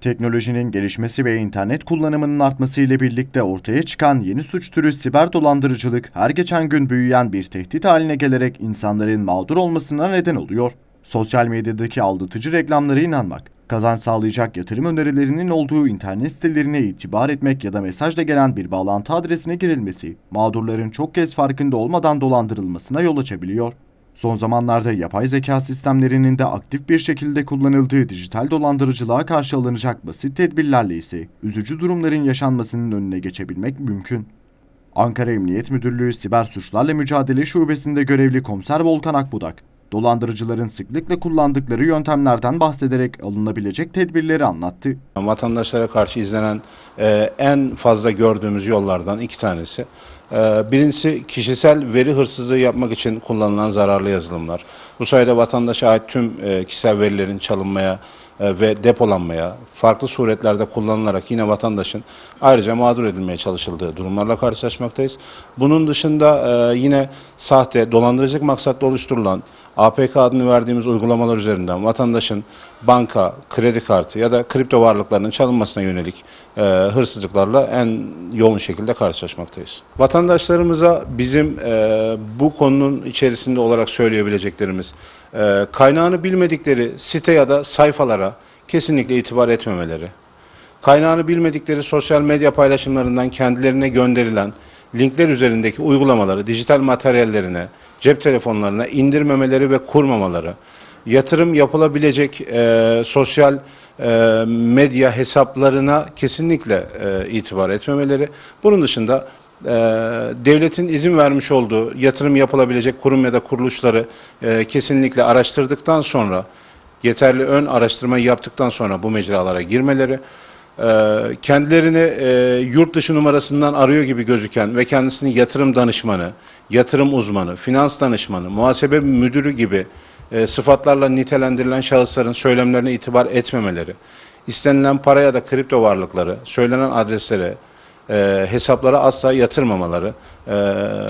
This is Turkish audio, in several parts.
Teknolojinin gelişmesi ve internet kullanımının artması ile birlikte ortaya çıkan yeni suç türü siber dolandırıcılık her geçen gün büyüyen bir tehdit haline gelerek insanların mağdur olmasına neden oluyor. Sosyal medyadaki aldatıcı reklamlara inanmak, kazanç sağlayacak yatırım önerilerinin olduğu internet sitelerine itibar etmek ya da mesajla gelen bir bağlantı adresine girilmesi, mağdurların çok kez farkında olmadan dolandırılmasına yol açabiliyor. Son zamanlarda yapay zeka sistemlerinin de aktif bir şekilde kullanıldığı dijital dolandırıcılığa karşı alınacak basit tedbirlerle ise üzücü durumların yaşanmasının önüne geçebilmek mümkün. Ankara Emniyet Müdürlüğü Siber Suçlarla Mücadele Şubesi'nde görevli komiser Volkan Akbudak, dolandırıcıların sıklıkla kullandıkları yöntemlerden bahsederek alınabilecek tedbirleri anlattı. Vatandaşlara karşı izlenen e, en fazla gördüğümüz yollardan iki tanesi. E, birincisi kişisel veri hırsızlığı yapmak için kullanılan zararlı yazılımlar. Bu sayede vatandaşa ait tüm e, kişisel verilerin çalınmaya ve depolanmaya, farklı suretlerde kullanılarak yine vatandaşın ayrıca mağdur edilmeye çalışıldığı durumlarla karşılaşmaktayız. Bunun dışında e, yine sahte, dolandırıcılık maksatlı oluşturulan APK adını verdiğimiz uygulamalar üzerinden vatandaşın banka, kredi kartı ya da kripto varlıklarının çalınmasına yönelik e, hırsızlıklarla en yoğun şekilde karşılaşmaktayız. Vatandaşlarımıza bizim e, bu konunun içerisinde olarak söyleyebileceklerimiz e, kaynağını bilmedikleri site ya da sayfalara kesinlikle itibar etmemeleri, kaynağını bilmedikleri sosyal medya paylaşımlarından kendilerine gönderilen linkler üzerindeki uygulamaları dijital materyallerine, cep telefonlarına indirmemeleri ve kurmamaları, yatırım yapılabilecek e, sosyal e, medya hesaplarına kesinlikle e, itibar etmemeleri. Bunun dışında e, devletin izin vermiş olduğu yatırım yapılabilecek kurum ya da kuruluşları e, kesinlikle araştırdıktan sonra yeterli ön araştırmayı yaptıktan sonra bu mecralara girmeleri, e, kendilerini e, yurt dışı numarasından arıyor gibi gözüken ve kendisini yatırım danışmanı, yatırım uzmanı, finans danışmanı, muhasebe müdürü gibi e, sıfatlarla nitelendirilen şahısların söylemlerine itibar etmemeleri, istenilen para ya da kripto varlıkları, söylenen adreslere, e, hesaplara asla yatırmamaları e,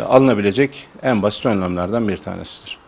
alınabilecek en basit önlemlerden bir tanesidir.